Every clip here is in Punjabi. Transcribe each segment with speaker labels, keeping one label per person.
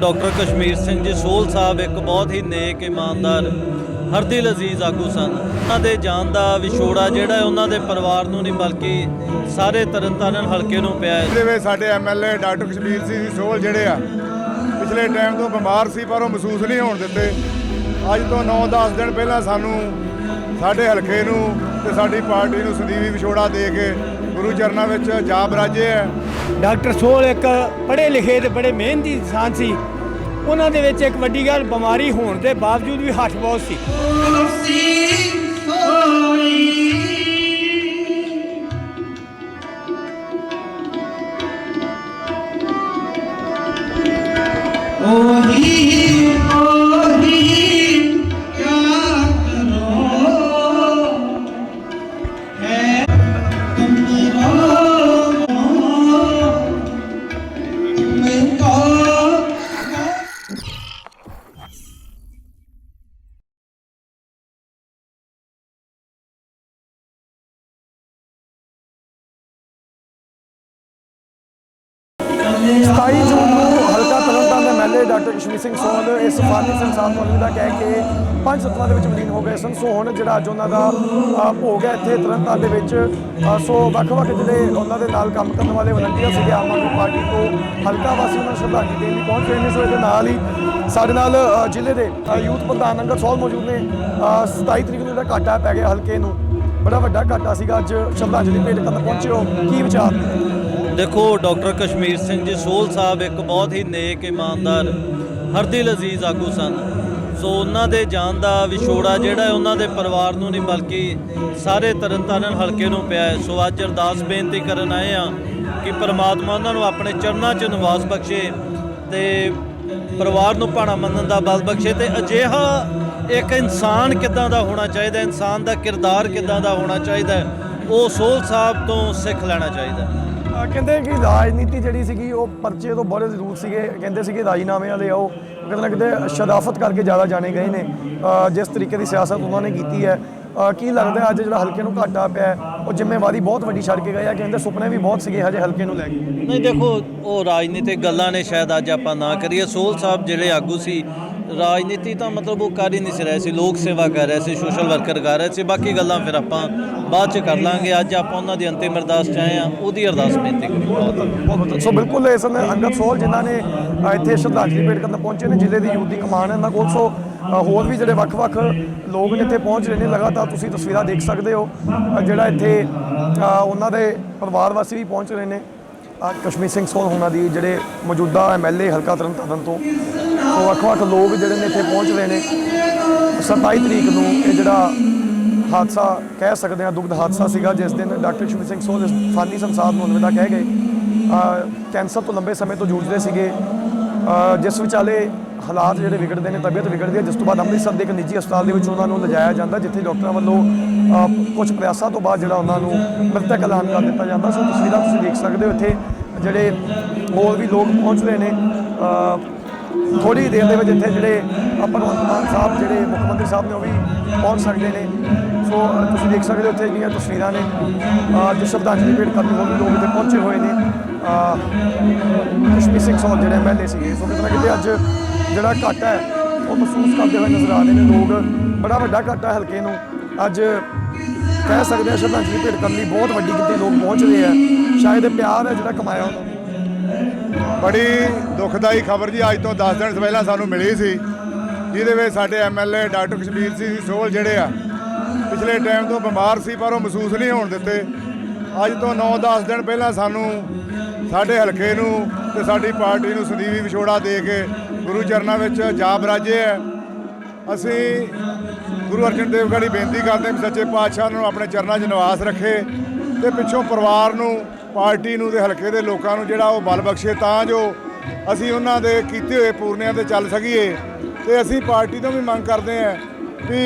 Speaker 1: ਡਾਕਟਰ ਕਸ਼ਮੀਰ ਸਿੰਘ ਜੀ, ਸੋਲ ਸਾਹਿਬ ਇੱਕ ਬਹੁਤ ਹੀ ਨੇਕ ਇਮਾਨਦਾਰ, ਹਰਦਿਲ ਅਜ਼ੀਜ਼ ਆਗੂ ਸਨ। ਉਹਨਾਂ ਦੇ ਜਾਨ ਦਾ ਵਿਛੋੜਾ ਜਿਹੜਾ ਉਹਨਾਂ ਦੇ ਪਰਿਵਾਰ ਨੂੰ ਨਹੀਂ, ਬਲਕਿ ਸਾਰੇ ਤਰਨਤਾਰਨ ਹਲਕੇ ਨੂੰ ਪਿਆ ਹੈ।
Speaker 2: ਜਿਵੇਂ ਸਾਡੇ ਐਮਐਲਏ ਡਾਕਟਰ ਕਸ਼ਮੀਰ ਸਿੰਘ ਜੀ ਸੋਹਲ ਜਿਹੜੇ ਆ, ਪਿਛਲੇ ਟਾਈਮ ਤੋਂ ਬਿਮਾਰ ਸੀ, ਪਰ ਉਹ ਮਹਿਸੂਸ ਨਹੀਂ ਹੋਣ ਦਿੱਤੇ। ਅੱਜ ਤੋਂ 9-10 ਦਿਨ ਪਹਿਲਾਂ ਸਾਨੂੰ ਸਾਡੇ ਹਲਕੇ ਨੂੰ ਤੇ ਸਾਡੀ ਪਾਰਟੀ ਨੂੰ ਸੰਦੀਵੀ ਵਿਛੋੜਾ ਦੇ ਕੇ ਗੁਰੂ ਚਰਨਾਂ ਵਿੱਚ ਜਾ ਬਰਾਜੇ ਹੈ।
Speaker 3: ਡਾਕਟਰ ਸੋਹਲ ਇੱਕ ਪੜ੍ਹੇ ਲਿਖੇ ਤੇ ਬੜੇ ਮਿਹਨਤੀ ਇਨਸਾਨ ਸੀ। ਉਹਨਾਂ ਦੇ ਵਿੱਚ ਇੱਕ ਵੱਡੀ ਗੱਲ ਬਿਮਾਰੀ ਹੋਣ ਦੇ ਬਾਵਜੂਦ ਵੀ ਹੱਠ ਬਹੁਤ ਸੀ।
Speaker 4: ਸਤਾਈ ਜੂਨ ਨੂੰ ਹਲਕਾ ਤਰਨਤਾਰਨ ਦੇ ਐਮਐਲਏ ਡਾਕਟਰ ਕਸ਼ਮੀਰ ਸਿੰਘ ਸੋਹਲ ਇਸ ਫਾਨੀ ਸੰਸਾਰ ਨੂੰ ਦਾ ਕਹਿ ਕੇ ਪੰਜ ਸੱਤਾਂ ਦੇ ਵਿੱਚ ਵਿਲੀਨ ਹੋ ਗਏ ਸਨ। ਸੋ ਹੁਣ ਜਿਹੜਾ ਅੱਜ ਉਹਨਾਂ ਦਾ ਭੋਗ ਹੈ ਇੱਥੇ ਤਰਨਤਾਰਨ ਦੇ ਵਿੱਚ ਸੋ ਵੱਖ-ਵੱਖ ਜਿਹੜੇ ਉਹਨਾਂ ਦੇ ਨਾਲ ਕੰਮ ਕਰਨ ਵਾਲੇ ਵਲੰਟੀਅਰ ਸੀਗੇ ਆਮ ਆਦਮੀ ਪਾਰਟੀ ਤੋਂ ਹਲਕਾ ਵਾਸੀ ਉਹਨਾਂ ਨੂੰ ਸ਼ਰਧਾਂਜਲੀ ਦੇਣ ਲਈ ਪਹੁੰਚ ਰਹੇ ਨੇ। ਸੋ ਇਹਦੇ ਨਾਲ ਹੀ ਸਾਡੇ ਨਾਲ ਜ਼ਿਲ੍ਹੇ ਦੇ ਯੂਥ ਪ੍ਰਧਾਨ ਅੰਗਦ ਸੋਹਲ ਮੌਜੂਦ ਨੇ। ਅ, 27 ਤਰੀਕ ਨੂੰ ਜਿਹੜਾ ਘਾਟਾ ਪੈ ਗਿਆ ਹਲਕੇ ਨੂੰ ਬੜਾ ਵੱਡਾ ਘਾਟਾ ਸੀਗਾ। ਅੱਜ ਸ਼ਰਧਾਂਜਲੀ ਭੇਟ ਕਰਨ ਪਹੁੰਚੇ ਹੋ। ਕੀ ਵਿਚਾਰ? ਨੇ
Speaker 1: ਦੇਖੋ, ਡਾਕਟਰ ਕਸ਼ਮੀਰ ਸਿੰਘ ਜੀ, ਸੋਲ ਸਾਹਿਬ ਇੱਕ ਬਹੁਤ ਹੀ ਨੇਕ, ਇਮਾਨਦਾਰ, ਹਰਦਿਲ ਅਜ਼ੀਜ਼ ਆਗੂ ਸਨ। ਸੋ ਉਹਨਾਂ ਦੇ ਜਾਨ ਦਾ ਵਿਛੋੜਾ ਜਿਹੜਾ ਉਹਨਾਂ ਦੇ ਪਰਿਵਾਰ ਨੂੰ ਨਹੀਂ, ਬਲਕਿ ਸਾਰੇ ਤਰਨਤਾਰਨ ਹਲਕੇ ਨੂੰ ਪਿਆ ਹੈ। ਸੋ ਅੱਜ ਅਰਦਾਸ ਬੇਨਤੀ ਕਰਨ ਆਏ ਆ ਕਿ ਪ੍ਰਮਾਤਮਾ ਉਹਨਾਂ ਨੂੰ ਆਪਣੇ ਚਰਨਾਂ 'ਚ ਨਿਵਾਸ ਬਖਸ਼ੇ ਤੇ ਪਰਿਵਾਰ ਨੂੰ ਭਾਣਾ ਮੰਨਣ ਦਾ ਬਲ ਬਖਸ਼ੇ ਤੇ ਅਜਿਹਾ ਇੱਕ ਇਨਸਾਨ ਕਿੱਦਾਂ ਦਾ ਹੋਣਾ ਚਾਹੀਦਾ ਇਨਸਾਨ ਦਾ ਕਿਰਦਾਰ ਕਿੱਦਾਂ ਦਾ ਹੋਣਾ ਚਾਹੀਦਾ ਉਹ ਸੋਹਲ ਸਾਹਿਬ ਤੋਂ ਸਿੱਖ ਲੈਣਾ ਚਾਹੀਦਾ
Speaker 4: ਕਹਿੰਦੇ ਕਿ ਰਾਜਨੀਤੀ ਜਿਹੜੀ ਸੀਗੀ, ਉਹ ਪਰਚੇ ਤੋਂ ਬੜੇ ਜ਼ਰੂਰ ਸੀਗੇ। ਕਹਿੰਦੇ ਸੀਗੇ ਰਾਜੀਨਾਮੇ ਵਾਲੇ ਆਓ। ਕਿਤੇ ਨਾ ਕਿਤੇ ਸ਼ਰਾਫਤ ਕਰਕੇ ਜ਼ਿਆਦਾ ਜਾਣੇ ਗਏ ਨੇ। ਜਿਸ ਤਰੀਕੇ ਦੀ ਸਿਆਸਤ ਉਹਨਾਂ ਨੇ ਕੀਤੀ ਹੈ। ਕੀ ਲੱਗਦਾ ਅੱਜ ਜਿਹੜਾ ਹਲਕੇ ਨੂੰ ਘਾਟਾ ਪਿਆ ਉਹ ਜ਼ਿੰਮੇਵਾਰੀ ਬਹੁਤ ਵੱਡੀ ਛੱਡ ਕੇ ਗਏ ਆ। ਕਹਿੰਦੇ ਸੁਪਨੇ ਵੀ ਬਹੁਤ ਸੀਗੇ ਹਜੇ ਹਲਕੇ ਨੂੰ ਲੈ ਕੇ।
Speaker 1: ਨਹੀਂ, ਦੇਖੋ, ਉਹ ਰਾਜਨੀਤਿਕ ਗੱਲਾਂ ਨੇ ਸ਼ਾਇਦ ਅੱਜ ਆਪਾਂ ਨਾ ਕਰੀਏ। ਸੋਲ ਸਾਹਿਬ ਜਿਹੜੇ ਆਗੂ ਸੀ ਰਾਜਨੀਤੀ ਤਾਂ ਮਤਲਬ ਉਹ ਕਰ ਹੀ ਨਹੀਂ ਸੀ ਰਹੇ ਸੀ ਲੋਕ ਸੇਵਾ ਕਰ ਰਹੇ ਸੀ ਸੋਸ਼ਲ ਵਰਕਰ ਕਰ ਰਹੇ ਸੀ ਬਾਕੀ ਗੱਲਾਂ ਫਿਰ ਆਪਾਂ ਬਾਅਦ ਚ ਕਰ ਲਾਂਗੇ ਅੱਜ ਆਪਾਂ ਉਹਨਾਂ ਦੀ ਅੰਤਿਮ ਅਰਦਾਸ ਚ ਆਏ ਆ ਉਹਦੀ ਅਰਦਾਸ ਬੇਨਤੀ ਕਰੀ
Speaker 4: ਸੋ ਬਿਲਕੁਲ ਇਸ ਸਮੇਂ ਅੰਗਦ ਸੋਲ ਜਿਨ੍ਹਾਂ ਨੇ ਇੱਥੇ ਸ਼ਰਧਾਂਜਲੀ ਭੇਟ ਕਰਨ ਪਹੁੰਚੇ ਨੇ ਜ਼ਿਲ੍ਹੇ ਦੀ ਯੂਥ ਦੀ ਕਮਾਨ ਇਹਨਾਂ ਕੋਲ ਸੋ ਹੋਰ ਵੀ ਜਿਹੜੇ ਵੱਖ-ਵੱਖ ਲੋਕ ਨੇ ਇੱਥੇ ਪਹੁੰਚ ਰਹੇ ਨੇ ਲਗਾਤਾਰ ਤੁਸੀਂ ਤਸਵੀਰਾਂ ਦੇਖ ਸਕਦੇ ਹੋ। ਜਿਹੜਾ ਇੱਥੇ ਉਹਨਾਂ ਦੇ ਪਰਿਵਾਰ ਵਾਸੀ ਵੀ ਪਹੁੰਚ ਰਹੇ ਨੇ। ਅ, ਕਸ਼ਮੀਰ ਸਿੰਘ ਸੋਹਲ ਉਹਨਾਂ ਦੀ ਜਿਹੜੇ ਮੌਜੂਦਾ ਐਮਐਲਏ ਹਲਕਾ ਤਰਨਤਾਰਨ ਤੋਂ। ਸੋ ਵੱਖ-ਵੱਖ ਲੋਕ ਜਿਹੜੇ ਨੇ ਇੱਥੇ ਪਹੁੰਚ ਰਹੇ ਨੇ। 27 ਤਰੀਕ ਨੂੰ ਇਹ ਜਿਹੜਾ ਹਾਦਸਾ ਕਹਿ ਸਕਦੇ ਹਾਂ ਦੁੱਖਦ ਹਾਦਸਾ ਸੀਗਾ ਜਿਸ ਦਿਨ ਡਾਕਟਰ ਕਸ਼ਮੀਰ ਸਿੰਘ ਸੋਹਲ ਇਸ ਫਾਨੀ ਸੰਸਾਰ ਨੂੰ ਅਲਵਿਦਾ ਕਹਿ ਗਏ। ਕੈਂਸਰ ਤੋਂ ਲੰਬੇ ਸਮੇਂ ਤੋਂ ਜੂਝਦੇ ਸੀਗੇ। ਜਿਸ ਵਿਚਾਲੇ ਹਾਲਾਤ ਜਿਹੜੇ ਵਿਗੜਦੇ ਨੇ ਤਬੀਅਤ ਵਿਗੜਦੀ ਹੈ ਜਿਸ ਤੋਂ ਬਾਅਦ ਅੰਮ੍ਰਿਤਸਰ ਦੇ ਇੱਕ ਨਿੱਜੀ ਹਸਪਤਾਲ ਦੇ ਵਿੱਚ ਉਹਨਾਂ ਨੂੰ ਲਿਜਾਇਆ ਜਾਂਦਾ ਜਿੱਥੇ ਡਾਕਟਰਾਂ ਵੱਲੋਂ ਅ, ਕੁਝ ਪ੍ਰਯਾਸਾਂ ਤੋਂ ਬਾਅਦ ਜਿਹੜਾ ਉਹਨਾਂ ਨੂੰ ਮ੍ਰਿਤਕ ਐਲਾਨ ਕਰ ਦਿੱਤਾ ਜਾਂਦਾ। ਸੋ ਤਸਵੀਰਾਂ ਤੁਸੀਂ ਦੇਖ ਸਕਦੇ ਹੋ ਇੱਥੇ ਜਿਹੜੇ ਹੋਰ ਵੀ ਲੋਕ ਪਹੁੰਚ ਰਹੇ ਨੇ। ਥੋੜੀ ਦੇਰ ਦੇ ਵਿੱਚ ਇੱਥੇ ਜਿਹੜੇ ਅ, ਭਗਵੰਤ ਮਾਨ ਸਾਹਿਬ ਜਿਹੜੇ ਮੁੱਖ ਮੰਤਰੀ ਸਾਹਿਬ ਨੇ ਉਹ ਵੀ ਪਹੁੰਚ ਸਕਦੇ ਨੇ। ਸੋ ਤੁਸੀਂ ਦੇਖ ਸਕਦੇ ਹੋ ਇੱਥੇ ਜਿਹੜੀਆਂ ਤਸਵੀਰਾਂ ਨੇ। ਅ, ਜੋ ਸ਼ਰਧਾਂਜਲੀ ਭੇਟ ਕਰਨ ਹੋਰ ਲੋਕ ਇੱਥੇ ਪਹੁੰਚੇ ਹੋਏ ਨੇ। ਅ, ਕਸ਼ਮੀਰ ਸਿੰਘ ਸੋਹਲ ਜਿਹੜੇ ਐਮਐਲਏ ਸੀਗੇ। ਸੋ ਕਿਤੇ ਨਾ ਕਿਤੇ ਅੱਜ ਜਿਹੜਾ ਘਾਟਾ ਹੈ ਉਹ ਮਹਿਸੂਸ ਕਰਦੇ ਹੋਏ ਨਜ਼ਰ ਆ ਰਹੇ ਨੇ ਲੋਕ। ਬੜਾ ਵੱਡਾ ਘਾਟਾ ਹੈ ਹਲਕੇ ਨੂੰ। ਅੱਜ ਕਹਿ ਸਕਦੇ ਆ ਸ਼ਰਧਾਂਜਲੀ ਭੇਟ ਕਰਨ ਲਈ ਬਹੁਤ ਵੱਡੀ ਗਿਣਤੀ ਲੋਕ ਪਹੁੰਚ ਰਹੇ ਆ। ਸ਼ਾਇਦ ਇਹ ਪਿਆਰ ਹੈ ਜਿਹੜਾ ਕਮਾਇਆ ਉਹਨਾਂ ਨੇ।
Speaker 2: ਬੜੀ ਦੁਖਦਾਈ ਖਬਰ ਜੀ, ਅੱਜ ਤੋਂ 10 ਦਿਨ ਪਹਿਲਾਂ ਸਾਨੂੰ ਮਿਲੀ ਸੀ, ਜਿਹਦੇ ਵਿੱਚ ਸਾਡੇ ਐਮਐਲਏ ਡਾਕਟਰ ਕਸ਼ਮੀਰ ਸਿੰਘ ਸੋਹਲ ਜਿਹੜੇ ਆ, ਪਿਛਲੇ ਟਾਈਮ ਤੋਂ ਬਿਮਾਰ ਸੀ, ਪਰ ਉਹ ਮਹਿਸੂਸ ਨਹੀਂ ਹੋਣ ਦਿੱਤੇ। ਅੱਜ ਤੋਂ 9-10 ਦਿਨ ਪਹਿਲਾਂ ਸਾਨੂੰ ਸਾਡੇ ਹਲਕੇ ਨੂੰ ਤੇ ਸਾਡੀ ਪਾਰਟੀ ਨੂੰ ਸੰਦੀਵੀ ਵਿਛੋੜਾ ਦੇ ਕੇ ਗੁਰੂ ਚਰਨਾਂ ਵਿੱਚ ਜਾ ਬਰਾਜੇ ਹੈ। ਅਸੀਂ ਗੁਰੂ ਅਰਜਨ ਦੇਵ ਗੜੀ ਬੇਨਤੀ ਕਰਦੇ ਹਾਂ ਵੀ ਸੱਚੇ ਪਾਤਸ਼ਾਹ ਨੂੰ ਆਪਣੇ ਚਰਨਾਂ 'ਚ ਨਿਵਾਸ ਰੱਖੇ ਤੇ ਪਿੱਛੋਂ ਪਰਿਵਾਰ ਨੂੰ ਪਾਰਟੀ ਨੂੰ ਤੇ ਹਲਕੇ ਦੇ ਲੋਕਾਂ ਨੂੰ ਜਿਹੜਾ ਉਹ ਬਲ ਬਖਸ਼ੇ ਤਾਂ ਜੋ ਅਸੀਂ ਉਹਨਾਂ ਦੇ ਕੀਤੇ ਹੋਏ ਪੂਰਨਿਆਂ ਤੇ ਚੱਲ ਸਕੀਏ। ਤੇ ਅਸੀਂ ਪਾਰਟੀ ਤੋਂ ਵੀ ਮੰਗ ਕਰਦੇ ਹਾਂ ਵੀ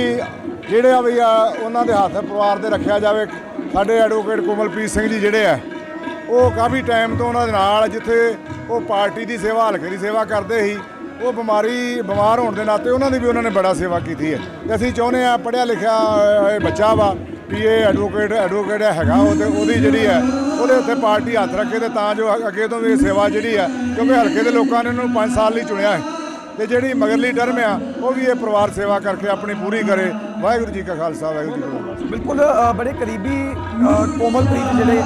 Speaker 2: ਜਿਹੜੇ ਆ ਵੀ ਆ ਉਹਨਾਂ ਦੇ ਹੱਥ ਪਰਿਵਾਰ ਦੇ ਰੱਖਿਆ ਜਾਵੇ। ਸਾਡੇ ਐਡਵੋਕੇਟ ਕੋਮਲਪ੍ਰੀਤ ਸਿੰਘ ਜੀ ਜਿਹੜੇ ਆ, ਉਹ ਕਾਫੀ ਟਾਈਮ ਤੋਂ ਉਹਨਾਂ ਦੇ ਨਾਲ ਜਿੱਥੇ ਉਹ ਪਾਰਟੀ ਦੀ ਸੇਵਾ, ਹਲਕੇ ਦੀ ਸੇਵਾ ਕਰਦੇ ਸੀ, ਉਹ ਬਿਮਾਰੀ, ਬਿਮਾਰ ਹੋਣ ਦੇ ਨਾਤੇ ਉਹਨਾਂ ਦੀ ਵੀ ਉਹਨਾਂ ਨੇ ਬੜਾ ਸੇਵਾ ਕੀਤੀ ਹੈ। ਤੇ ਅਸੀਂ ਚਾਹੁੰਦੇ ਆ ਪੜ੍ਹਿਆ ਲਿਖਿਆ ਬੱਚਾ ਵਾ ਵੀ ਇਹ ਐਡਵੋਕੇਟ ਐਡਵੋਕੇਟ ਹੈਗਾ, ਉਹ ਤੇ ਉਹਦੀ ਜਿਹੜੀ ਹੈ, ਉਹਦੇ ਉੱਤੇ ਪਾਰਟੀ ਹੱਥ ਰੱਖੇ ਤੇ ਤਾਂ ਜੋ ਅੱਗੇ ਤੋਂ ਵੀ ਇਹ ਸੇਵਾ ਜਿਹੜੀ ਹੈ, ਕਿਉਂਕਿ ਹਲਕੇ ਦੇ ਲੋਕਾਂ ਨੇ ਇਹਨੂੰ 5 ਸਾਲ ਲਈ ਚੁਣਿਆ ਹੈ। ਤੇ ਜਿਹੜੀ ਮਗਰਲੀ ਟਰਮ ਆ, ਉਹ ਵੀ ਇਹ ਪਰਿਵਾਰ ਸੇਵਾ ਕਰਕੇ ਆਪਣੀ ਪੂਰੀ ਕਰੇ। ਵਾਹਿਗੁਰੂ ਜੀ ਕਾ ਖਾਲਸਾ, ਵਾਹਿਗੁਰੂ ਜੀ ਕੀ ਫਤਿਹ।
Speaker 4: ਬਿਲਕੁਲ ਬੜੇ ਕਰੀਬੀ ਕੋਮਲਪ੍ਰੀਤ ਜਿਹੜੇ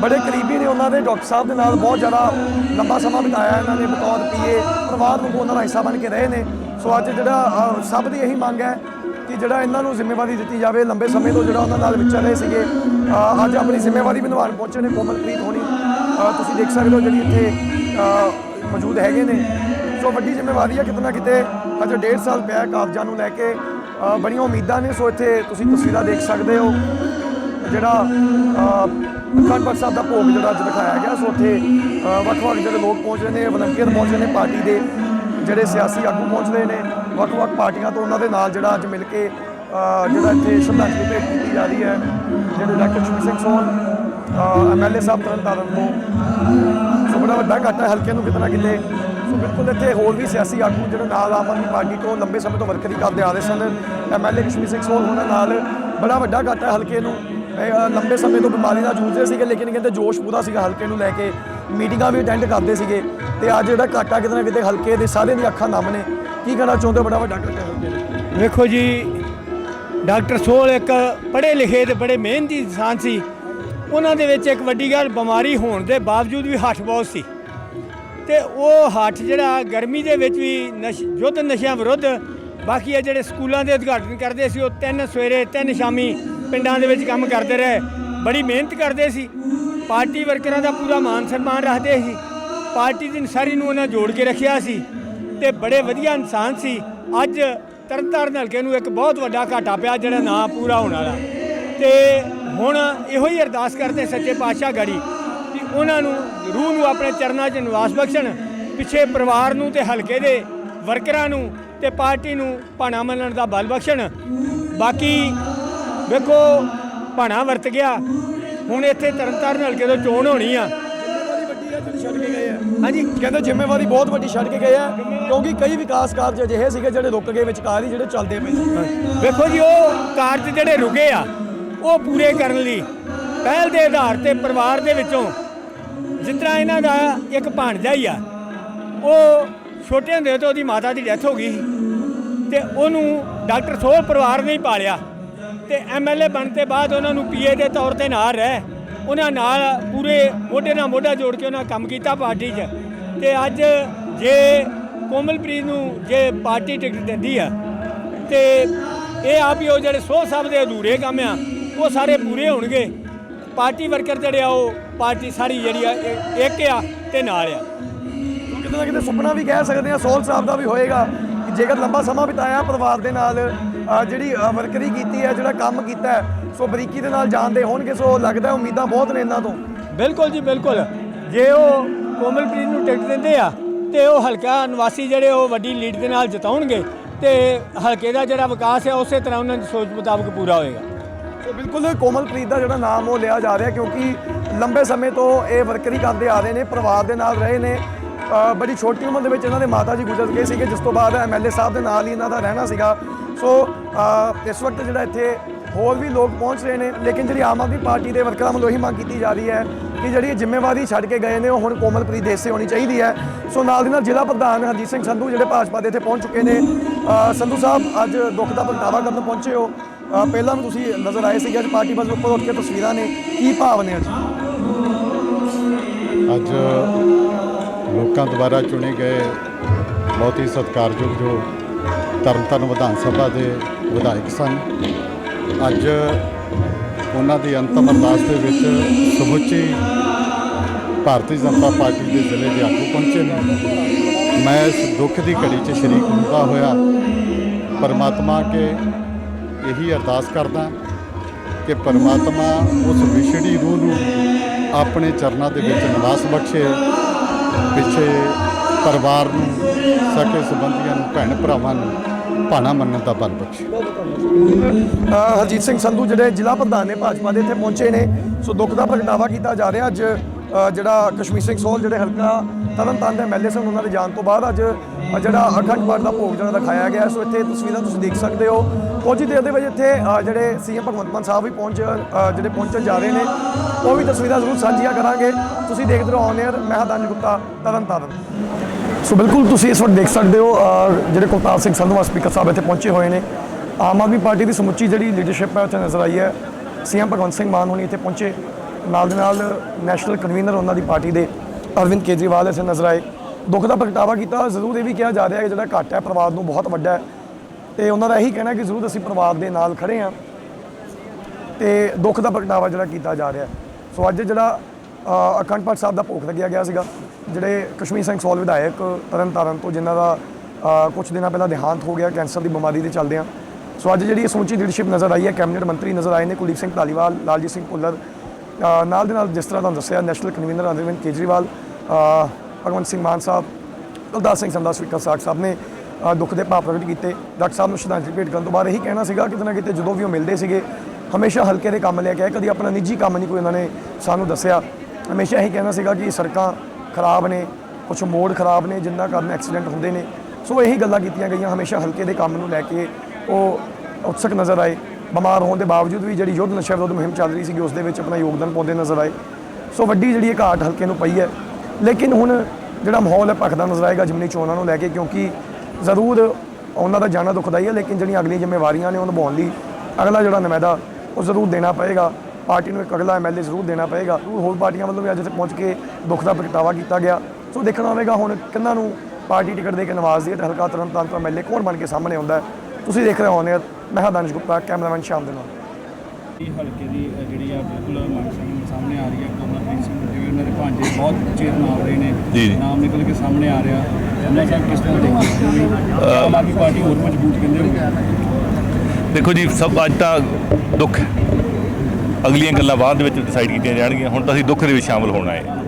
Speaker 4: ਬੜੇ ਕਰੀਬੀ ਨੇ ਉਹਨਾਂ ਦੇ, ਡਾਕਟਰ ਸਾਹਿਬ ਦੇ ਨਾਲ ਬਹੁਤ ਜ਼ਿਆਦਾ ਲੰਬਾ ਸਮਾਂ ਬਿਤਾਇਆ ਇਹਨਾਂ ਨੇ, ਬਤੌਰ ਪੀਏ ਪਰਿਵਾਰ ਨੂੰ, ਉਹਨਾਂ ਦਾ ਹਿੱਸਾ ਬਣ ਕੇ ਰਹੇ ਨੇ। ਸੋ ਅੱਜ ਜਿਹੜਾ ਸਭ ਦੀ ਇਹੀ ਮੰਗ ਹੈ ਕਿ ਜਿਹੜਾ ਇਹਨਾਂ ਨੂੰ ਜ਼ਿੰਮੇਵਾਰੀ ਦਿੱਤੀ ਜਾਵੇ ਲੰਬੇ ਸਮੇਂ ਤੋਂ ਜਿਹੜਾ ਉਹਨਾਂ ਨਾਲ ਵਿਚਰ ਰਹੇ ਸੀਗੇ ਅੱਜ ਆਪਣੀ ਜ਼ਿੰਮੇਵਾਰੀ ਵੀ ਨਿਭਾਉਣ ਪਹੁੰਚੇ ਨੇ ਕੋਮਲਪ੍ਰੀਤ ਹੋਣੀ। ਤੁਸੀਂ ਦੇਖ ਸਕਦੇ ਹੋ ਜਿਹੜੀ ਇੱਥੇ ਮੌਜੂਦ ਹੈਗੇ ਨੇ। ਸੋ ਵੱਡੀ ਜ਼ਿੰਮੇਵਾਰੀ ਹੈ ਕਿਤੇ ਨਾ ਕਿਤੇ ਅਜੇ ਡੇਢ ਸਾਲ ਪਿਆ ਹੈ ਕਾਗਜ਼ਾਂ ਨੂੰ ਲੈ ਕੇ। ਬੜੀਆਂ ਉਮੀਦਾਂ ਨੇ ਸੋ ਇੱਥੇ ਤੁਸੀਂ ਤਸਵੀਰਾਂ ਦੇਖ ਸਕਦੇ ਹੋ। ਜਿਹੜਾ ਅ, ਸਾਹਿਬ ਦਾ ਭੋਗ ਜਿਹੜਾ ਅੱਜ ਦਿਖਾਇਆ ਗਿਆ ਸੋ ਉੱਥੇ ਵੱਖ-ਵੱਖ ਜਿਹੜੇ ਲੋਕ ਪਹੁੰਚ ਰਹੇ ਨੇ ਵਲੰਟੀਅਰ ਪਹੁੰਚ ਰਹੇ ਨੇ ਪਾਰਟੀ ਦੇ ਜਿਹੜੇ ਸਿਆਸੀ ਆਗੂ ਪਹੁੰਚ ਰਹੇ ਨੇ। ਵੱਖ-ਵੱਖ ਪਾਰਟੀਆਂ ਤੋਂ ਉਹਨਾਂ ਦੇ ਨਾਲ ਜਿਹੜਾ ਅੱਜ ਮਿਲ ਕੇ ਜਿਹੜਾ ਇੱਥੇ ਸ਼ਰਧਾਂਜਲੀ ਭੇਟ ਕੀਤੀ ਜਾ ਰਹੀ ਹੈ, ਜਿਹੜੇ ਡਾਕਟਰ ਕਸ਼ਮੀਰ ਸਿੰਘ ਸੋਹਲ ਐਮਐਲਏ ਸਾਹਿਬ ਤਰਨਤਾਰਨ ਤੋਂ। ਸੋ ਬੜਾ ਵੱਡਾ ਘਾਟਾ ਹੈ ਹਲਕੇ ਨੂੰ ਕਿਤਨਾ ਕਿਤੇ। ਸੋ ਬਿਲਕੁਲ ਇੱਥੇ ਹੋਰ ਵੀ ਸਿਆਸੀ ਆਗੂ ਜਿਹੜੇ ਨਾਲ ਆਮ ਆਦਮੀ ਪਾਰਟੀ ਤੋਂ ਲੰਬੇ ਸਮੇਂ ਤੋਂ ਵਰਕਰੀ ਕਰਦੇ ਆ ਰਹੇ ਸਨ। ਐਮਐਲਏ ਕਸ਼ਮੀਰ ਸਿੰਘ ਸੋਹਲ ਉਹਨਾਂ ਨਾਲ ਬੜਾ ਵੱਡਾ ਘਾਟਾ ਹੈ ਹਲਕੇ ਨੂੰ। ਲੰਬੇ ਸਮੇਂ ਤੋਂ ਬਿਮਾਰੀ ਨਾਲ ਜੂਝ ਰਹੇ ਸੀਗੇ, ਲੇਕਿਨ ਕਹਿੰਦੇ ਜੋਸ਼ ਪੂਰਾ ਸੀਗਾ, ਹਲਕੇ ਨੂੰ ਲੈ ਕੇ ਮੀਟਿੰਗਾਂ ਵੀ ਅਟੈਂਡ ਕਰਦੇ ਸੀਗੇ। ਤੇ ਅੱਜ ਜਿਹੜਾ ਘਾਟਾ ਕਿਤੇ ਨਾ ਕਿਤੇ ਹਲਕੇ ਦੇ ਸਾਰਿਆਂ ਦੀ ਅੱਖਾਂ ਨਮ ਨੇ। ਕੀ ਕਹਿਣਾ ਚਾਹੁੰਦੇ ਹੋ? ਬੜਾ ਵੱਡਾ ਘਾਟਾ ਹੈ ਹਲਕੇ ਨੂੰ
Speaker 3: ਵੇਖੋ ਜੀ, ਡਾਕਟਰ ਸੋਹਲ ਇੱਕ ਪੜ੍ਹੇ ਲਿਖੇ ਤੇ ਬੜੇ ਮਿਹਨਤੀ ਇਨਸਾਨ ਸੀ। ਉਹਨਾਂ ਦੇ ਵਿੱਚ ਇੱਕ ਵੱਡੀ ਗੱਲ, ਬਿਮਾਰੀ ਹੋਣ ਦੇ ਬਾਵਜੂਦ ਵੀ ਹੱਠ ਬਹੁਤ ਸੀ। ਤੇ ਉਹ ਹੱਠ ਜਿਹੜਾ ਗਰਮੀ ਦੇ ਵਿੱਚ ਵੀ ਨਸ਼, ਯੁੱਧ ਨਸ਼ਿਆਂ ਵਿਰੁੱਧ, ਬਾਕੀ ਆ ਜਿਹੜੇ ਸਕੂਲਾਂ ਦੇ ਉਦਘਾਟਨ ਕਰਦੇ ਸੀ, ਉਹ ਤਿੰਨ ਸਵੇਰੇ, ਤਿੰਨ ਸ਼ਾਮੀ ਪਿੰਡਾਂ ਦੇ ਵਿੱਚ ਕੰਮ ਕਰਦੇ ਰਹੇ। ਬੜੀ ਮਿਹਨਤ ਕਰਦੇ ਸੀ। ਪਾਰਟੀ ਵਰਕਰਾਂ ਦਾ ਪੂਰਾ ਮਾਨ ਸਨਮਾਨ ਰੱਖਦੇ ਸੀ। ਪਾਰਟੀ ਦੀ ਸਾਰੀ ਨੂੰ ਉਹਨਾਂ ਜੋੜ ਕੇ ਰੱਖਿਆ ਸੀ ਤੇ ਬੜੇ ਵਧੀਆ ਇਨਸਾਨ ਸੀ। ਅੱਜ ਤਰਨਤਾਰਨ ਹਲਕੇ ਨੂੰ ਇੱਕ ਬਹੁਤ ਵੱਡਾ ਘਾਟਾ ਪਿਆ ਜਿਹੜਾ ਨਾਂ ਪੂਰਾ ਹੋਣ ਵਾਲਾ। ਤੇ ਹੁਣ ਇਹੋ ਹੀ ਅਰਦਾਸ ਕਰਦੇ ਸੱਚੇ ਪਾਤਸ਼ਾਹ ਗੜੀ ਕਿ ਉਹਨਾਂ ਨੂੰ ਰੂਹ ਨੂੰ ਆਪਣੇ ਚਰਨਾਂ 'ਚ ਨਿਵਾਸ ਬਖਸ਼ਣ, ਪਿੱਛੇ ਪਰਿਵਾਰ ਨੂੰ ਤੇ ਹਲਕੇ ਦੇ ਵਰਕਰਾਂ ਨੂੰ ਤੇ ਪਾਰਟੀ ਨੂੰ ਭਾਣਾ ਮੰਨਣ ਦਾ ਬਲ ਬਖਸ਼ਣ। ਬਾਕੀ ਵੇਖੋ ਭਾਣਾ ਵਰਤ ਗਿਆ। ਹੁਣ ਇੱਥੇ ਤਰਨਤਾਰਨ ਹਲਕੇ ਤੋਂ ਚੋਣ ਹੋਣੀ ਆ। ਹਾਂਜੀ
Speaker 4: ਕਹਿੰਦੇ ਜ਼ਿੰਮੇਵਾਰੀ ਬਹੁਤ ਵੱਡੀ ਛੱਡ ਕੇ ਗਏ ਆ ਕਿਉਂਕਿ ਕਈ ਵਿਕਾਸ ਕਾਰਜ ਅਜਿਹੇ ਸੀਗੇ ਜਿਹੜੇ ਰੁਕ ਗਏ ਵਿਚਕਾਰ ਹੀ ਜਿਹੜੇ ਚੱਲਦੇ ਪਏ
Speaker 3: ਵੇਖੋ ਜੀ ਉਹ ਕਾਰਜ ਜਿਹੜੇ ਰੁਕੇ ਆ ਉਹ ਪੂਰੇ ਕਰਨ ਲਈ ਪਹਿਲ ਦੇ ਆਧਾਰ ਤੇ ਪਰਿਵਾਰ ਦੇ ਵਿੱਚੋਂ ਤਰ੍ਹਾਂ ਇਹਨਾਂ ਦਾ ਇੱਕ ਭਾਣਜਾ ਹੀ ਆ ਉਹ ਛੋਟੇ ਹੁੰਦੇ ਤੋਂ ਉਹਦੀ ਮਾਤਾ ਦੀ ਡੈਥ ਹੋ ਗਈ ਤੇ ਉਹਨੂੰ ਡਾਕਟਰ ਸੋਹਲ ਪਰਿਵਾਰ ਨੇ ਹੀ ਪਾਲਿਆ। ਤੇ ਐਮਐਲਏ ਬਣ ਤੇ ਬਾਅਦ ਉਹਨਾਂ ਨੂੰ ਪੀਏ ਦੇ ਤੌਰ ਤੇ ਨਾਲ ਰਹਿ। ਉਹਨਾਂ ਨਾਲ ਪੂਰੇ ਮੋਢੇ ਨਾਲ ਮੋਢਾ ਜੋੜ ਕੇ ਉਹਨਾਂ ਕੰਮ ਕੀਤਾ ਪਾਰਟੀ 'ਚ। ਤੇ ਅੱਜ ਜੇ ਕੋਮਲਪ੍ਰੀਤ ਨੂੰ ਜੇ ਪਾਰਟੀ ਟਿਕਟ ਦਿੰਦੀ ਆ, ਤੇ ਇਹ ਆ ਵੀ ਉਹ ਜਿਹੜੇ ਸੋਹ ਸਾਹਿਬ ਦੇ ਅਧੂਰੇ ਕੰਮ ਆ, ਉਹ ਸਾਰੇ ਪੂਰੇ ਹੋਣਗੇ। ਪਾਰਟੀ ਵਰਕਰ ਜਿਹੜੇ ਆ, ਉਹ ਪਾਰਟੀ ਸਾਰੀ ਜਿਹੜੀ ਆ, ਇਹ- ਇੱਕ ਆ ਤੇ ਨਾਲ ਆ।
Speaker 4: ਕਿਤੇ ਨਾ ਕਿਤੇ ਸੁਪਨਾ ਵੀ ਕਹਿ ਸਕਦੇ ਆ ਸੋਲ ਸਾਹਿਬ ਦਾ ਵੀ ਹੋਏਗਾ। ਕਿ ਜੇਕਰ ਲੰਬਾ ਸਮਾਂ ਬਿਤਾਇਆ ਪਰਿਵਾਰ ਦੇ ਨਾਲ ਜਿਹੜੀ ਵਰਕਰੀ ਕੀਤੀ ਹੈ ਜਿਹੜਾ ਕੰਮ ਕੀਤਾ ਹੈ, ਸੋ ਬਰੀਕੀ ਦੇ ਨਾਲ ਜਾਣਦੇ ਹੋਣਗੇ ਸੋ ਲੱਗਦਾ ਉਮੀਦਾਂ ਬਹੁਤ ਨੇ ਇਹਨਾਂ ਤੋਂ।
Speaker 3: ਬਿਲਕੁਲ ਜੀ ਬਿਲਕੁਲ। ਜੇ ਉਹ ਕੋਮਲਪ੍ਰੀਤ ਨੂੰ ਟਿਕਟ ਦਿੰਦੇ ਆ ਤੇ ਉਹ ਹਲਕਾ ਨਿਵਾਸੀ ਜਿਹੜੇ ਉਹ ਵੱਡੀ ਲੀਡ ਦੇ ਨਾਲ ਜਿਤਾਉਣਗੇ ਤੇ ਹਲਕੇ ਦਾ ਜਿਹੜਾ ਵਿਕਾਸ ਹੈ ਉਸੇ ਤਰ੍ਹਾਂ ਉਹਨਾਂ ਦੀ ਸੋਚ ਮੁਤਾਬਕ ਪੂਰਾ ਹੋਏਗਾ।
Speaker 4: ਸੋ ਬਿਲਕੁਲ ਕੋਮਲਪ੍ਰੀਤ ਦਾ ਜਿਹੜਾ ਨਾਮ ਉਹ ਲਿਆ ਜਾ ਰਿਹਾ ਕਿਉਂਕਿ ਲੰਬੇ ਸਮੇਂ ਤੋਂ ਇਹ ਵਰਕਰੀ ਕਰਦੇ ਆ ਰਹੇ ਨੇ ਪਰਿਵਾਰ ਦੇ ਨਾਲ ਰਹੇ ਨੇ। ਬੜੀ ਛੋਟੀ ਉਮਰ ਦੇ ਵਿੱਚ ਇਹਨਾਂ ਦੇ ਮਾਤਾ ਜੀ ਗੁਜ਼ਰ ਗਏ ਸੀਗੇ ਜਿਸ ਤੋਂ ਬਾਅਦ ਐਮਐਲਏ ਸਾਹਿਬ ਦੇ ਨਾਲ ਹੀ ਇਹਨਾਂ ਦਾ ਰਹਿਣਾ ਸੀਗਾ। ਸੋ ਇਸ ਵਕਤ ਜਿਹੜਾ ਇੱਥੇ ਹੋਰ ਵੀ ਲੋਕ ਪਹੁੰਚ ਰਹੇ ਨੇ, ਲੇਕਿਨ ਜਿਹੜੀ ਆਮ ਆਦਮੀ ਪਾਰਟੀ ਦੇ ਵਰਕਰਾਂ ਵੱਲੋਂ ਇਹੀ ਮੰਗ ਕੀਤੀ ਜਾ ਰਹੀ ਹੈ ਕਿ ਜਿਹੜੀ ਜ਼ਿੰਮੇਵਾਰੀ ਛੱਡ ਕੇ ਗਏ ਨੇ, ਉਹ ਹੁਣ ਕੋਮਲਪ੍ਰੀਤ ਦੇਸੇ ਹੋਣੀ ਚਾਹੀਦੀ ਹੈ। ਸੋ ਨਾਲ ਦੀ ਨਾਲ ਜ਼ਿਲ੍ਹਾ ਪ੍ਰਧਾਨ ਹਰਜੀਤ ਸਿੰਘ ਸੰਧੂ ਜਿਹੜੇ ਭਾਜਪਾ ਦੇ ਇੱਥੇ ਪਹੁੰਚ ਚੁੱਕੇ ਨੇ ਸੰਧੂ ਸਾਹਿਬ, ਅੱਜ ਦੁੱਖ ਦਾ ਪ੍ਰਗਟਾਵਾ ਕਰਨ ਪਹੁੰਚੇ ਹੋ। ਪਹਿਲਾਂ ਵੀ ਤੁਸੀਂ ਨਜ਼ਰ ਆਏ ਸੀਗੇ, ਅੱਜ ਪਾਰਟੀ ਵੱਲੋਂ ਉੱਪਰ ਉੱਠ ਕੇ ਤਸਵੀਰਾਂ ਨੇ, ਕੀ ਭਾਵ ਨੇ ਅੱਜ?
Speaker 5: ਅੱਜ ਲੋਕਾਂ ਦੁਆਰਾ ਚੁਣੇ ਗਏ ਬਹੁਤ ਹੀ ਸਤਿਕਾਰਯੋਗ ਜੋ ਤਰਨਤਾਰਨ ਵਿਧਾਨ ਸਭਾ ਦੇ ਵਿਧਾਇਕ ਸਨ। ਅੱਜ ਉਹਨਾਂ ਦੀ ਅੰਤਮ ਅਰਦਾਸ ਦੇ ਵਿੱਚ ਸਮੁੱਚੀ ਭਾਰਤੀ ਜਨਤਾ ਪਾਰਟੀ ਦੇ ਜ਼ਿਲ੍ਹੇ ਦੇ ਆਗੂ ਪਹੁੰਚੇ ਨੇ। ਮੈਂ ਇਸ ਦੁੱਖ ਦੀ ਘੜੀ 'ਚ ਸ਼ਰੀਕ ਹੁੰਦਾ ਹੋਇਆ ਪਰਮਾਤਮਾ ਕੇ ਇਹੀ ਅਰਦਾਸ ਕਰਦਾ ਕਿ ਪਰਮਾਤਮਾ ਉਸ ਵਿਛੜੀ ਰੂਹ ਨੂੰ ਆਪਣੇ ਚਰਨਾਂ ਦੇ ਵਿੱਚ ਨਿਵਾਸ ਬਖਸ਼ੇ, ਪਿੱਛੇ ਪਰਿਵਾਰ ਨੂੰ, ਸਕੇ ਸੰਬੰਧੀਆਂ ਨੂੰ, ਭੈਣ ਭਰਾਵਾਂ ਨੂੰ ਭਾਣਾ ਮੰਨਣ ਦਾ ਬਲ ਬਖਸ਼ੇ
Speaker 4: ਅ, ਹਰਜੀਤ ਸਿੰਘ ਸੰਧੂ ਜਿਹੜੇ ਜ਼ਿਲ੍ਹਾ ਪ੍ਰਧਾਨ ਨੇ ਭਾਜਪਾ ਦੇ ਇੱਥੇ ਪਹੁੰਚੇ ਨੇ ਸੋ ਦੁੱਖ ਦਾ ਪ੍ਰਗਟਾਵਾ ਕੀਤਾ ਜਾ ਰਿਹਾ ਅੱਜ ਅ, ਜਿਹੜਾ ਕਸ਼ਮੀਰ ਸਿੰਘ ਸੋਲ ਜਿਹੜੇ ਹਲਕਾ ਤਰਨਤਾਰਨ ਦੇ ਐਮਐਲਏ ਸਨ ਉਹਨਾਂ ਦੇ ਜਾਣ ਤੋਂ ਬਾਅਦ ਅੱਜ ਅ, ਜਿਹੜਾ ਅਖੰਡ ਪਾਠ ਦਾ ਭੋਗ ਜਿਹੜਾ ਦਿਖਾਇਆ ਗਿਆ ਸੋ ਇੱਥੇ ਤਸਵੀਰਾਂ ਤੁਸੀਂ ਦੇਖ ਸਕਦੇ ਹੋ। ਕੁਝ ਹੀ ਦੇਰ ਦੇ ਵਿੱਚ ਇੱਥੇ ਅ, ਜਿਹੜੇ ਸੀਐਮ ਭਗਵੰਤ ਮਾਨ ਸਾਹਿਬ ਵੀ ਪਹੁੰਚ ਅ, ਜਿਹੜੇ ਪਹੁੰਚਣ ਜਾ ਰਹੇ ਨੇ ਉਹ ਵੀ ਤਸਵੀਰਾਂ ਜ਼ਰੂਰ ਸਾਂਝੀਆਂ ਕਰਾਂਗੇ। ਤੁਸੀਂ ਦੇਖਦੇ ਰਹੋ ਔਨ 에ਅਰ ਮੈਂ ਹਾਂ ਦਾਨਿਸ਼ ਗੁਪਤਾ ਤਰਨਤਾਰਨ। ਸੋ ਬਿਲਕੁਲ ਤੁਸੀਂ ਇਸ ਵਕਤ ਦੇਖ ਸਕਦੇ ਹੋ ਜਿਹੜੇ ਕੁਲਤਾਰ ਸਿੰਘ ਸੰਧਵਾ ਸਪੀਕਰ ਸਾਹਿਬ ਇੱਥੇ ਪਹੁੰਚੇ ਹੋਏ ਨੇ। ਆਮ ਆਦਮੀ ਪਾਰਟੀ ਦੀ ਸਮੁੱਚੀ ਜਿਹੜੀ ਲੀਡਰਸ਼ਿਪ ਹੈ, ਉੱਥੇ ਨਜ਼ਰ ਆਈ ਹੈ। ਸੀਐਮ ਭਗਵੰਤ ਸਿੰਘ ਮਾਨ ਹੁਣੀ ਇੱਥੇ ਪਹੁੰਚੇ। ਨਾਲ ਦੇ ਨਾਲ ਨੈਸ਼ਨਲ ਕਨਵੀਨਰ ਉਹਨਾਂ ਦੀ ਪਾਰਟੀ ਦੇ ਅਰਵਿੰਦ ਕੇਜਰੀਵਾਲ ਇੱਥੇ ਨਜ਼ਰ ਆਏ। ਦੁੱਖ ਦਾ ਪ੍ਰਗਟਾਵਾ ਕੀਤਾ, ਜ਼ਰੂਰ ਇਹ ਵੀ ਕਿਹਾ ਜਾ ਰਿਹਾ ਹੈ ਕਿ ਜਿਹੜਾ ਘਾਟਾ ਹੈ, ਪਰਿਵਾਰ ਨੂੰ ਬਹੁਤ ਵੱਡਾ ਹੈ। ਤੇ ਉਹਨਾਂ ਦਾ ਇਹੀ ਕਹਿਣਾ ਕਿ ਜ਼ਰੂਰ ਅਸੀਂ ਪਰਿਵਾਰ ਦੇ ਨਾਲ ਖੜੇ ਹਾਂ। ਤੇ ਦੁੱਖ ਦਾ ਪ੍ਰਗਟਾਵਾ ਜਿਹੜਾ ਕੀਤਾ ਜਾ ਰਿਹਾ ਸੋ ਅੱਜ ਜਿਹੜਾ ਅਖੰਡ ਪਾਠ ਸਾਹਿਬ ਦਾ ਭੋਗ ਲੱਗਿਆ ਗਿਆ ਸੀਗਾ, ਜਿਹੜੇ ਕਸ਼ਮੀਰ ਸਿੰਘ ਸੋਲ ਵਿਧਾਇਕ ਤਰਨਤਾਰਨ ਤੋਂ ਜਿਨ੍ਹਾਂ ਦਾ ਕੁਝ ਦਿਨਾਂ ਪਹਿਲਾਂ ਦੇਹਾਂਤ ਹੋ ਗਿਆ, ਕੈਂਸਰ ਦੀ ਬਿਮਾਰੀ ਦੇ ਚੱਲਦਿਆਂ ਸੋ ਅੱਜ ਜਿਹੜੀ ਸਮੁੱਚੀ ਲੀਡਰਸ਼ਿਪ ਨਜ਼ਰ ਆਈ ਹੈ, ਕੈਬਨਿਟ ਮੰਤਰੀ ਨਜ਼ਰ ਆਏ ਨੇ, ਕੁਲਦੀਪ ਸਿੰਘ ਧਾਲੀਵਾਲ ਲਾਲਜੀਤ ਸਿੰਘ ਭੁੱਲਰ ਨਾਲ ਦੇ ਨਾਲ ਜਿਸ ਤਰ੍ਹਾਂ ਤੁਹਾਨੂੰ ਦੱਸਿਆ ਨੈਸ਼ਨਲ ਕਨਵੀਨਰ ਅਰਵਿੰਦ ਕੇਜਰੀਵਾਲ ਭਗਵੰਤ ਸਿੰਘ ਮਾਨ ਸਾਹਿਬ, ਕੁਲਦਾਸ ਸਿੰਘ ਸੰਧਾ, ਸਪੀਕਰ ਸਾਹਿਬ ਸਾਹਿਬ ਨੇ ਦੁੱਖ ਦੇ ਭਾਵ ਪ੍ਰਗਟ ਕੀਤੇ। ਡਾਕਟਰ ਸਾਹਿਬ ਨੂੰ ਸ਼ਰਧਾਂਜਲੀ ਭੇਟ ਕਰਨ ਤੋਂ ਬਾਅਦ ਇਹੀ ਕਹਿਣਾ ਸੀਗਾ ਕਿਤੇ ਨਾ ਕਿਤੇ ਜਦੋਂ ਵੀ ਉਹ ਮਿਲਦੇ ਸੀਗੇ, ਹਮੇਸ਼ਾ ਹਲਕੇ ਦੇ ਕੰਮ ਲੈ ਕੇ ਆਏ, ਕਦੀ ਆਪਣਾ ਨਿੱਜੀ ਕੰਮ ਨਹੀਂ ਕੋਈ ਉਹਨਾਂ ਨੇ ਸਾਨੂੰ ਦੱਸਿਆ। ਹਮੇਸ਼ਾ ਇਹੀ ਕਹਿਣਾ ਸੀਗਾ ਕਿ ਸੜਕਾਂ ਖਰਾਬ ਨੇ ਕੁਝ ਮੋੜ ਖਰਾਬ ਨੇ, ਜਿੰਨਾ ਕਾਰਨ ਐਕਸੀਡੈਂਟ ਹੁੰਦੇ ਨੇ। ਸੋ ਇਹੀ ਗੱਲਾਂ ਕੀਤੀਆਂ ਗਈਆਂ, ਹਮੇਸ਼ਾ ਹਲਕੇ ਦੇ ਕੰਮ ਨੂੰ ਲੈ ਕੇ ਉਹ ਉਤਸਕ ਨਜ਼ਰ ਆਏ। ਬਿਮਾਰ ਹੋਣ ਦੇ ਬਾਵਜੂਦ ਵੀ ਜਿਹੜੀ ਯੁੱਧ ਨਸ਼ਾ ਵਿਰੋਧ ਮੁਹਿੰਮ ਚੱਲ ਰਹੀ ਸੀਗੀ, ਉਸ ਦੇ ਵਿੱਚ ਆਪਣਾ ਯੋਗਦਾਨ ਪਾਉਂਦੇ ਨਜ਼ਰ ਆਏ। ਸੋ ਵੱਡੀ ਜਿਹੜੀ ਇਹ ਘਾਟ ਹਲਕੇ ਨੂੰ ਪਈ ਹੈ। ਲੇਕਿਨ ਹੁਣ ਜਿਹੜਾ ਮਾਹੌਲ ਹੈ, ਭਖਦਾ ਨਜ਼ਰ ਆਏਗਾ ਜਿਮਨੀ ਚੋਣਾਂ ਨੂੰ ਲੈ ਕੇ, ਕਿਉਂਕਿ ਜ਼ਰੂਰ ਉਹਨਾਂ ਦਾ ਜਾਣਾ ਦੁਖਦਾਈ ਹੈ, ਲੇਕਿਨ ਜਿਹੜੀਆਂ ਅਗਲੀਆਂ ਜ਼ਿੰਮੇਵਾਰੀਆਂ ਨੇ ਉਹ ਨਿਭਾਉਣ ਲਈ ਅਗਲਾ ਜਿਹੜਾ ਨੁਮਾਇੰਦਾ, ਉਹ ਜ਼ਰੂਰ ਦੇਣਾ ਪਏਗਾ। ਪਾਰਟੀ ਨੂੰ ਇੱਕ ਅਗਲਾ ਐਮਐਲਏ ਜ਼ਰੂਰ ਦੇਣਾ ਪਏਗਾ। ਹੋਰ ਪਾਰਟੀਆਂ ਵੱਲੋਂ ਵੀ ਅੱਜ ਇੱਥੇ ਪਹੁੰਚ ਕੇ ਦੁੱਖ ਦਾ ਪ੍ਰਗਟਾਵਾ ਕੀਤਾ ਗਿਆ। ਸੋ ਦੇਖਣਾ ਹੋਵੇਗਾ ਹੁਣ ਕਿੰਨਾਂ ਨੂੰ ਪਾਰਟੀ ਟਿਕਟ ਦੇ ਕੇ ਨਵਾਜ਼ਦੀ ਹੈ ਤੇ ਹਲਕਾ ਤਰਨਤਾਰਨ ਤੋਂ ਐਮਐਲਏ ਕੌਣ ਬਣ ਕੇ ਸਾਹਮਣੇ ਆਉਂਦਾ ਤੁਸੀਂ ਦੇਖ ਰਹੇ ਹੋ ਨੇ ਮੈਂ ਹਾਂ ਦਾਨਿਸ਼ ਗੁਪਤਾ ਕੈਮਰਾਮੈਨ ਸ਼ਾਮ ਦੇ ਨਾਲ।
Speaker 6: ਇਹ ਹਲਕੇ ਦੀ ਜਿਹੜੀ ਆ ਬਿਲਕੁਲ ਮੰਗ ਸਾਹਮਣੇ ਆ ਰਹੀ ਹੈ ਕਮਲਪ੍ਰੀਤ ਸਿੰਘ ਜਿਵੇਂ ਉਹਨਾਂ ਦੇ ਭਾਂਜੇ ਬਹੁਤ ਚਿਰ ਨਾਲ ਰਹੇ ਨੇ। ਨਾਮ ਨਿਕਲ ਕੇ ਸਾਹਮਣੇ ਆ ਰਿਹਾ। ਉਹਨਾਂ ਸਾਹਿਬ ਕਿਸ ਤਰ੍ਹਾਂ ਦੇਖਦੇ ਆਮ ਆਦਮੀ ਪਾਰਟੀ ਹੋਰ ਮਜ਼ਬੂਤ ਕਹਿੰਦੇ ਹੋ
Speaker 7: ਦੇਖੋ ਜੀ ਸਭ ਅੱਜ ਤਾਂ ਦੁੱਖ ਹੈ। ਅਗਲੀਆਂ ਗੱਲਾਂ ਬਾਅਦ ਦੇ ਵਿੱਚ ਡਿਸਾਈਡ ਕੀਤੀਆਂ ਜਾਣਗੀਆਂ। ਹੁਣ ਤਾਂ ਅਸੀਂ ਦੁੱਖ ਦੇ ਵਿੱਚ ਸ਼ਾਮਲ ਹੋਣਾ ਹੈ।